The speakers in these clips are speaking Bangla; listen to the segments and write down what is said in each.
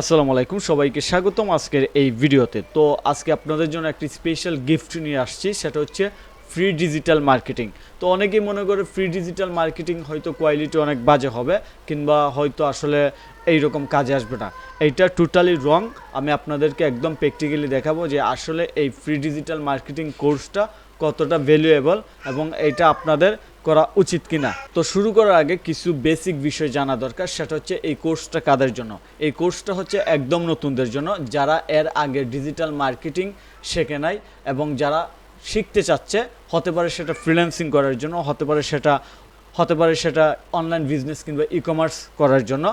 আসসালামু আলাইকুম, সবাইকে স্বাগতম আজকের এই ভিডিওতে। তো আজকে আপনাদের জন্য একটি স্পেশাল গিফট নিয়ে আসছি, সেটা হচ্ছে ফ্রি ডিজিটাল মার্কেটিং তো অনেকেই মনে করে ফ্রি ডিজিটাল মার্কেটিং হয়তো কোয়ালিটি অনেক বাজে হবে, কিংবা হয়তো আসলে এই রকম কাজে আসবে না। এইটা টোটালি রং আমি আপনাদেরকে একদম প্র্যাকটিক্যালি দেখাবো যে আসলে এই ফ্রি ডিজিটাল মার্কেটিং কোর্সটা কতটা ভ্যালুয়েবল এবং এটা আপনাদের করা উচিত কিনা। তো শুরু করার আগে কিছু বেসিক বিষয় জানা দরকার, সেটা হচ্ছে এই কোর্সটা কাদের জন্য? এই কোর্সটা হচ্ছে একদম নতুনদের জন্য, যারা এর আগে ডিজিটাল মার্কেটিং শেখে নাই এবং যারা শিখতে চাচ্ছে, হতে পারে সেটা ফ্রিল্যান্সিং করার জন্য, হতে পারে সেটা, হতে পারে সেটা অনলাইন বিজনেস কিংবা ই কমার্স করার জন্য।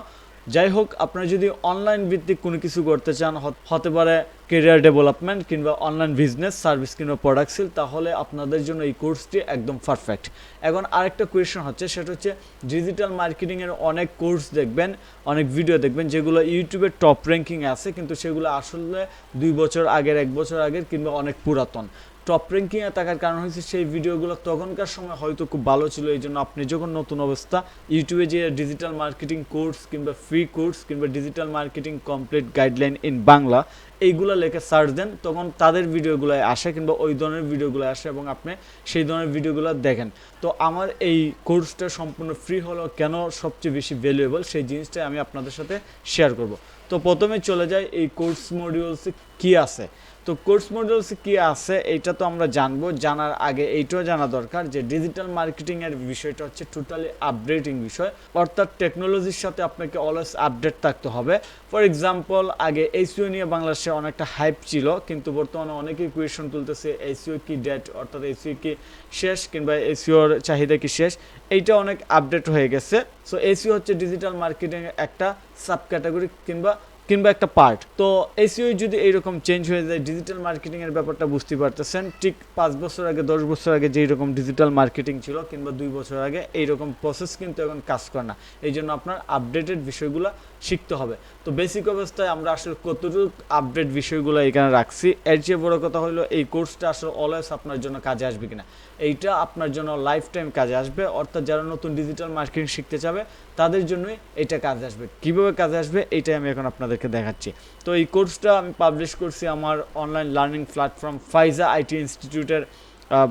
যাই হোক, আপনারা যদি অনলাইন ভিত্তিক কোনো কিছু করতে চান, হতে পারে কেরিয়ার ডেভেলপমেন্ট কিংবা অনলাইন বিজনেস সার্ভিস কিংবা প্রোডাক্ট তাহলে আপনাদের জন্য এই কোর্সটি একদম পারফেক্ট এখন আরেকটা কোয়েশন হচ্ছে, সেটা হচ্ছে ডিজিটাল মার্কেটিংয়ের অনেক কোর্স দেখবেন, অনেক ভিডিও দেখবেন, যেগুলো ইউটিউবের টপ র্যাঙ্কিংয়ে আছে, কিন্তু সেগুলো আসলে দুই বছর আগের, এক বছর আগের কিংবা অনেক পুরাতন। টপ র্যাঙ্কিংয়ে থাকার কারণ হয়েছে সেই ভিডিওগুলো তখনকার সময় হয়তো খুব ভালো ছিল, এই জন্য আপনি যখন নতুন অবস্থা ইউটিউবে যে ডিজিটাল মার্কেটিং কোর্স কিংবা ফ্রি কোর্স কিংবা digital marketing complete guideline in Bangla এইগুলো লেখে সার্চ দেন, তখন তাদের ভিডিওগুলো আসে কিংবা ওই ধরনের ভিডিওগুলো আসে এবং আপনি সেই ধরনের ভিডিওগুলো দেখেন। তো আমার এই কোর্সটা সম্পূর্ণ ফ্রি হলো কেন সবচেয়ে বেশি ভ্যালুয়েবল সেই জিনিসটাই আমি আপনাদের সাথে শেয়ার করব। তো প্রথমে চলে যাই, এই কোর্স মডিউলসে কি আছে? তো কোর্স মডিউলস কি আছে এটা তো আমরা জানব, জানার আগে এইটাও জানা দরকার যে ডিজিটাল মার্কেটিং এর বিষয়টা হচ্ছে টোটালি আপডেটিং বিষয়। অর্থাৎ টেকনোলজির সাথে আপনাকে অলওয়েজ আপডেট থাকতে হবে। ফর এক্সাম্পল আগে এসিও নিয়ে বাংলাদেশে অনেকটা হাইপ ছিল, কিন্তু বর্তমানে অনেকেই কোয়েশন তুলতেছে এসিও কি ডেট অর্থাৎ এসিও কি শেষ কিংবা এসিওর চাহিদা কি শেষ? এইটা অনেক আপডেট হয়ে গেছে। সো এসিও হচ্ছে ডিজিটাল মার্কেটিং একটা সাব ক্যাটাগরি কিংবা কিংবা একটা পার্ট তো এসিও যদি এইরকম চেঞ্জ হয়ে যায় ডিজিটাল মার্কেটিং এর ব্যাপারটা বুঝতে পারতেছেন, ঠিক পাঁচ বছর আগে, দশ বছর আগে যেই রকম ডিজিটাল মার্কেটিং ছিল, কিংবা দুই বছর আগে, এইরকম প্রসেস কিন্তু এখন কাজ করে না। এই জন্য আপনার আপডেটেড বিষয়গুলো শিখতে হবে। তো বেসিক অবস্থায় আমরা আসলে কতটুকু আপডেট বিষয়গুলো এখানে রাখছি, এর চেয়ে বড় কথা হলো এই কোর্সটা আসলে অলওয়েজ আপনার জন্য কাজে আসবে কিনা। এইটা আপনার জন্য লাইফ টাইম কাজে আসবে, অর্থাৎ যারা নতুন ডিজিটাল মার্কেটিং শিখতে চাবে, তাদের জন্যই এটা কাজে আসবে। কীভাবে কাজে আসবে এইটাই আমি এখন আপনাদেরকে দেখাচ্ছি। তো এই কোর্সটা আমি পাবলিশ করছি আমার online learning platform Faiza IT ইনস্টিটিউটের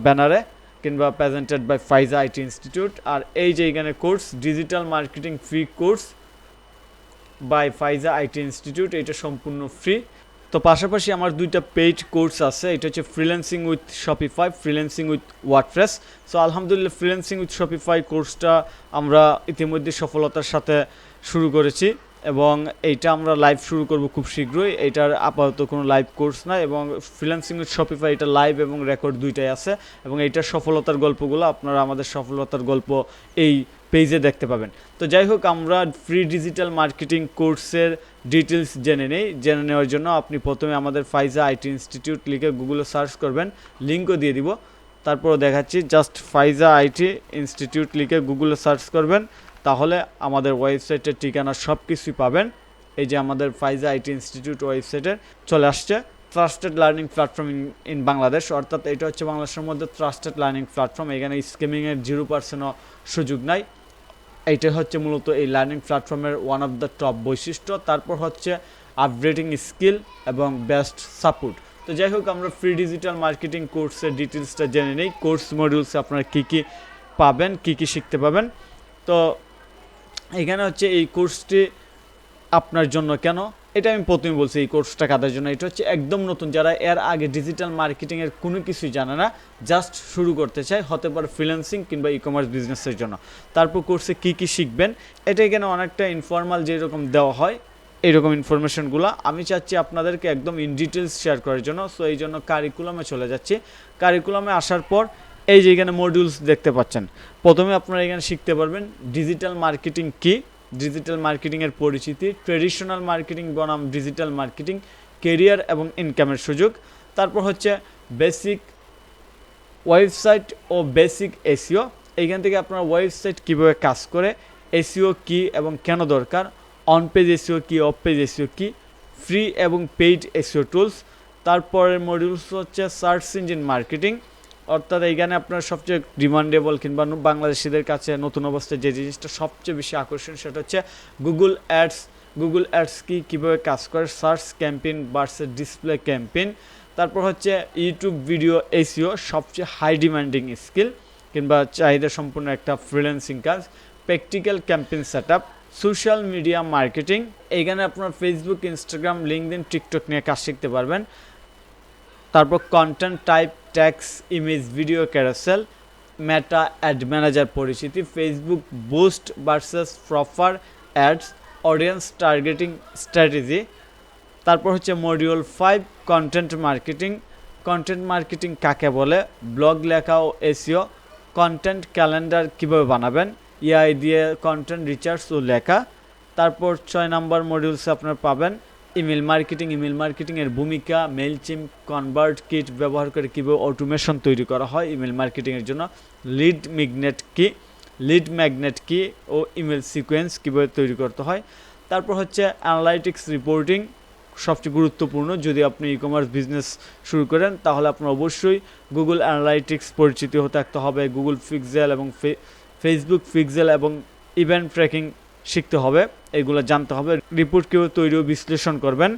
ব্যানারে কিংবা presented by Faiza IT institute আর এই যে এখানে course digital marketing free course by Faiza IT institute এটা সম্পূর্ণ ফ্রি তো পাশাপাশি আমার দুইটা পেইড কোর্স আছে, এটা হচ্ছে freelancing with Shopify freelancing with WordPress so আলহামদুলিল্লাহ ফ্রিল্যান্সিং উইথ শপিফাই কোর্সটা আমরা ইতিমধ্যে সফলতার সাথে শুরু করেছি। এবং এইটা আমরা লাইভ শুরু করব খুব শীঘ্রই। এটার আপাতত কোনো লাইভ কোর্স না এবং ফ্রিল্যান্সিং উইথ শপিফাই এটা লাইভ এবং রেকর্ড দুইটাই আছে এবং এইটার সফলতার গল্পগুলো আপনারা আমাদের সফলতার গল্প এই পেজে দেখতে পাবেন। তো যাই হোক, আমরা ফ্রি ডিজিটাল মার্কেটিং কোর্সের ডিটেলস জেনে নেই। জেনে নেওয়ার জন্য আপনি প্রথমে আমাদের ফাইজা আইটি ইনস্টিটিউট লিখে গুগলে সার্চ করবেন লিঙ্কও দিয়ে দিব। তারপরও দেখাচ্ছি জাস্ট ফাইজা আইটি ইনস্টিটিউট লিখে গুগলে সার্চ করবেন। তাহলে আমাদের ওয়েবসাইটের ঠিকানা সব কিছুই পাবেন। এই যে আমাদের ফাইজা আইটি ইনস্টিটিউট ওয়েবসাইটের চলে আসছে। Trusted learning platform in in Bangladesh অর্থাৎ এটা হচ্ছে বাংলাদেশের মধ্যে ট্রাস্টেড লার্নিং প্ল্যাটফর্ম এখানে স্কিমিংয়ের জিরো পার্সেন্টও সুযোগ নাই। এইটা হচ্ছে মূলত এই লার্নিং প্ল্যাটফর্মের ওয়ান অফ দ্য টপ বৈশিষ্ট্য। তারপর হচ্ছে আপগ্রেডিং স্কিল এবং বেস্ট সাপোর্ট তো যাই হোক, আমরা ফ্রি ডিজিটাল মার্কেটিং কোর্সের ডিটেলসটা জেনে নিই। কোর্স মডিউলসে আপনারা কী কী পাবেন, কী কী শিখতে পাবেন। তো এখানে হচ্ছে এই কোর্সটি আপনার জন্য কেন? এটা আমি প্রথমে বলছি, এই কোর্সটা কাদের জন্য? এটা হচ্ছে একদম নতুন, যারা এর আগে ডিজিটাল মার্কেটিংয়ের কোনো কিছুই জানে না জাস্ট শুরু করতে চায়, হতে পারে ফ্রিল্যান্সিং কিংবা ই কমার্স বিজনেসের জন্য। তারপর কোর্সে কী কী শিখবেন, এটা এখানে অনেকটা ইনফর্মাল যেরকম দেওয়া হয় এইরকম ইনফরমেশনগুলো আমি চাচ্ছি আপনাদেরকে একদম ইন ডিটেলস শেয়ার করার জন্য। সো এই জন্য কারিকুলামে চলে যাচ্ছি। কারিকুলামে আসার পর এই যে এখানে মডিউলস দেখতে পাচ্ছেন। প্রথমে আপনারা এখানে শিখতে পারবেন ডিজিটাল মার্কেটিং কী? ডিজিটাল মার্কেটিংয়ের পরিচিতি ট্রেডিশনাল মার্কেটিং বনাম ডিজিটাল মার্কেটিং কেরিয়ার এবং ইনকামের সুযোগ। তারপর হচ্ছে বেসিক ওয়েবসাইট ও বেসিক এসিও এইখান থেকে আপনার ওয়েবসাইট কীভাবে কাজ করে এসিও কি এবং কেন দরকার অন পেজ এসিও কি অফ পেজ এসিও কি ফ্রি এবং পেইড এসিও টুলস তারপরের মডিউলস হচ্ছে সার্চ ইঞ্জিন মার্কেটিং অর্থাৎ এইখানে আপনার সবচেয়ে ডিমান্ডেবল কিংবা বাংলাদেশিদের কাছে নতুন অবস্থায় যে জিনিসটা সবচেয়ে বেশি আকর্ষণ সেটা হচ্ছে গুগল অ্যাডস গুগল অ্যাডস কি কীভাবে কাজ করে? Search campaign versus display campaign তারপর হচ্ছে ইউটিউব ভিডিও এসিও সবচেয়ে হাই ডিমান্ডিং স্কিল কিংবা চাহিদা সম্পূর্ণ একটা ফ্রিল্যান্সিং কাজ। Practical campaign set up social media marketing এইখানে আপনার ফেসবুক ইনস্টাগ্রাম লিঙ্কডিন টিকটক নিয়ে কাজ শিখতে পারবেন। তারপর content type text image video carousel Meta ad manager পরিচিতি Facebook boost versus proper ads audience targeting strategy তারপর হচ্ছে module five content marketing content marketing কাকে বলে ব্লগ লেখা ও এসিও কন্টেন্ট ক্যালেন্ডার কীভাবে বানাবেন ইআই দিয়ে কন্টেন্ট রিচার্জ ও লেখা, তারপর ছয় নম্বর মডিউলসে আপনার পাবেন ইমেল মার্কেটিং, ইমেল মার্কেটিংয়ের ভূমিকা মেল চিম কনভার্ট কিট ব্যবহার করে কীভাবে অটোমেশন তৈরি করা হয়, ইমেল মার্কেটিংয়ের জন্য লিড ম্যাগনেট কি লিড ম্যাগনেট কি ও ইমেল সিকোয়েন্স কীভাবে তৈরি করতে হয়। তারপর হচ্ছে অ্যানালাইটিক্স রিপোর্টিং সবচেয়ে গুরুত্বপূর্ণ, যদি আপনি ই কমার্স বিজনেস শুরু করেন, তাহলে আপনার অবশ্যই গুগল অ্যানালাইটিক্স পরিচিতি হতে থাকতে হবে। গুগল ফিক্সেল এবং ফেসবুক ফিক্সেল এবং ইভেন্ট ট্র্যাকিং শিখতে হবে, এগুলো জানতে হবে। রিপোর্ট কেউ তৈরি বিশ্লেষণ করবেন।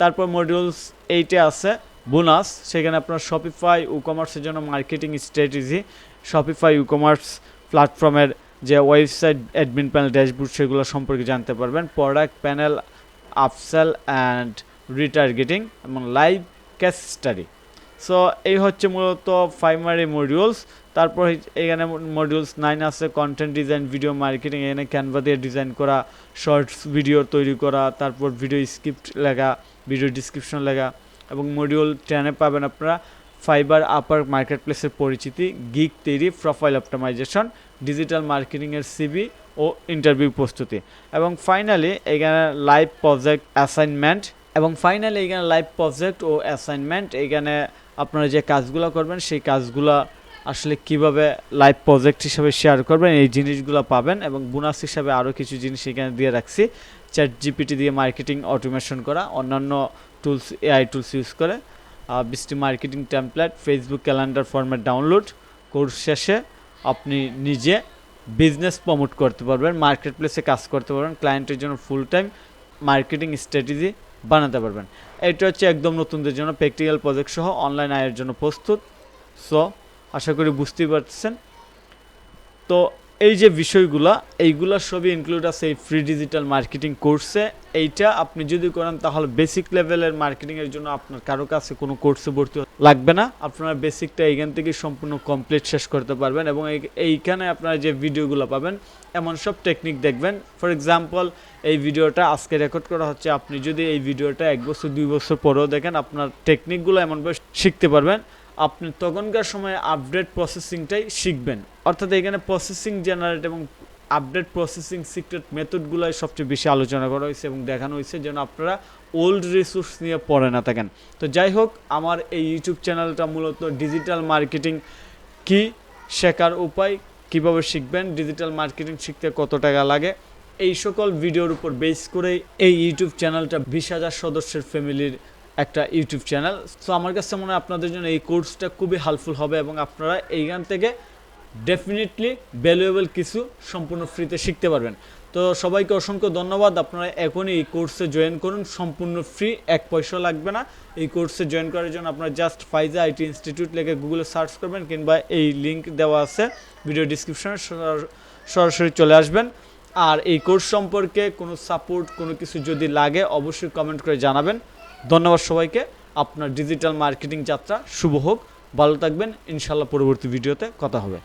তারপর মডিউলস এইটে আছে বোনাস সেখানে আপনার শপিফাই ই কমার্সের জন্য marketing strategy Shopify ecommerce প্ল্যাটফর্মের যে ওয়েবসাইট অ্যাডমিন প্যানেল ড্যাশবোর্ড সেগুলো সম্পর্কে জানতে পারবেন। Product panel upsell and retargeting এবং লাইভ ক্যাশ স্টাডি সো এই হচ্ছে মূলত প্রাইমারি মডিউলস তারপর এখানে মডিউলস নাইন আছে কন্টেন্ট ডিজাইন ভিডিও মার্কেটিং এখানে ক্যানভা দিয়ে ডিজাইন করা শর্টস ভিডিও তৈরি করা, তারপর ভিডিও স্ক্রিপ্ট লেখা ভিডিও ডিসক্রিপশন লেখা এবং মডিউল টেনে পাবেন আপনারা ফাইবার আপার মার্কেট প্লেসের পরিচিতি গিক তৈরি প্রোফাইল অপটিমাইজেশন ডিজিটাল মার্কেটিংয়ের সিবি ও ইন্টারভিউ প্রস্তুতি। এবং ফাইনালি এখানে লাইভ প্রজেক্ট অ্যাসাইনমেন্ট এবং ফাইনালি এখানে লাইভ প্রজেক্ট ও অ্যাসাইনমেন্ট এখানে আপনারা যে কাজগুলো করবেন, সেই কাজগুলো আসলে কীভাবে লাইভ প্রজেক্ট হিসাবে শেয়ার করবেন, এই জিনিসগুলো পাবেন এবং বোনাস হিসাবে আরও কিছু জিনিস এখানে দিয়ে রাখছি। চ্যাট জিপিটি দিয়ে মার্কেটিং অটোমেশন করা, অন্যান্য টুলস এআই টুলস ইউজ করে। বৃষ্টি marketing template Facebook calendar format download course শেষে আপনি নিজে বিজনেস প্রমোট করতে পারবেন মার্কেট প্লেসে কাজ করতে পারবেন ক্লায়েন্টের জন্য ফুল টাইম মার্কেটিং স্ট্র্যাটেজি বানাতে পারবেন। এটা হচ্ছে একদম নতুনদের জন্য প্র্যাকটিক্যাল প্রজেক্ট সহ অনলাইন আয়ের জন্য প্রস্তুত। সো আশা করি বুঝতেই পারছেন। তো এই যে বিষয়গুলা, এইগুলা সবই ইনক্লুড আছে এই ফ্রি ডিজিটাল মার্কেটিং কোর্সে এইটা আপনি যদি করেন, তাহলে বেসিক লেভেলের মার্কেটিংয়ের জন্য আপনার কারও কাছে কোনো কোর্সে ভর্তি লাগবে না। আপনারা বেসিকটা এইখান থেকে সম্পূর্ণ কমপ্লিট শেষ করতে পারবেন এবং এইখানে আপনারা যে ভিডিওগুলো পাবেন, এমন সব টেকনিক দেখবেন। ফর এক্সাম্পল এই ভিডিওটা আজকে রেকর্ড করা হচ্ছে, আপনি যদি এই ভিডিওটা এক বছর, দুই বছর পরেও দেখেন, আপনার টেকনিকগুলো এমনভাবে শিখতে পারবেন। আপনি তখনকার সময় আপডেট প্রসেসিংটাই শিখবেন। অর্থাৎ এখানে প্রসেসিং জেনারেট এবং আপডেট প্রসেসিং সিক্রেট মেথডগুলোই সবচেয়ে বেশি আলোচনা করা হয়েছে এবং দেখানো হয়েছে যেন আপনারা ওল্ড রিসোর্স নিয়ে পড়ে না থাকেন। তো যাই হোক, আমার এই ইউটিউব চ্যানেলটা মূলত ডিজিটাল মার্কেটিং কি শেখার উপায়, কীভাবে শিখবেন ডিজিটাল মার্কেটিং শিখতে কত টাকা লাগে, এই সকল ভিডিওর উপর বেস করে এই ইউটিউব চ্যানেলটা বিশ হাজার সদস্যের ফ্যামিলির একটা ইউটিউব চ্যানেল। সো আমার কাছে মনে হয় আপনাদের জন্য এই কোর্সটা খুবই হেল্পফুল হবে এবং আপনারা এইখান থেকে ডেফিনেটলি ভ্যালুয়েবল কিছু সম্পূর্ণ ফ্রিতে শিখতে পারবেন। তো সবাইকে অসংখ্য ধন্যবাদ। আপনারা এখনই এই কোর্সে জয়েন করুন। সম্পূর্ণ ফ্রি এক পয়সা লাগবে না। এই কোর্সে জয়েন করার জন্য আপনারা জাস্ট ফাইজা আইটি ইনস্টিটিউট লেগে গুগলে সার্চ করবেন কিংবা এই লিঙ্ক দেওয়া আছে ভিডিও ডিসক্রিপশনে সরাসরি চলে আসবেন। আর এই কোর্স সম্পর্কে কোনো সাপোর্ট কোনো কিছু যদি লাগে, অবশ্যই কমেন্ট করে জানাবেন। ধন্যবাদ সবাইকে। আপনার ডিজিটাল মার্কেটিং যাত্রা শুভ হোক। ভালো থাকবেন। ইনশাল্লাহ পরবর্তী ভিডিওতে কথা হবে।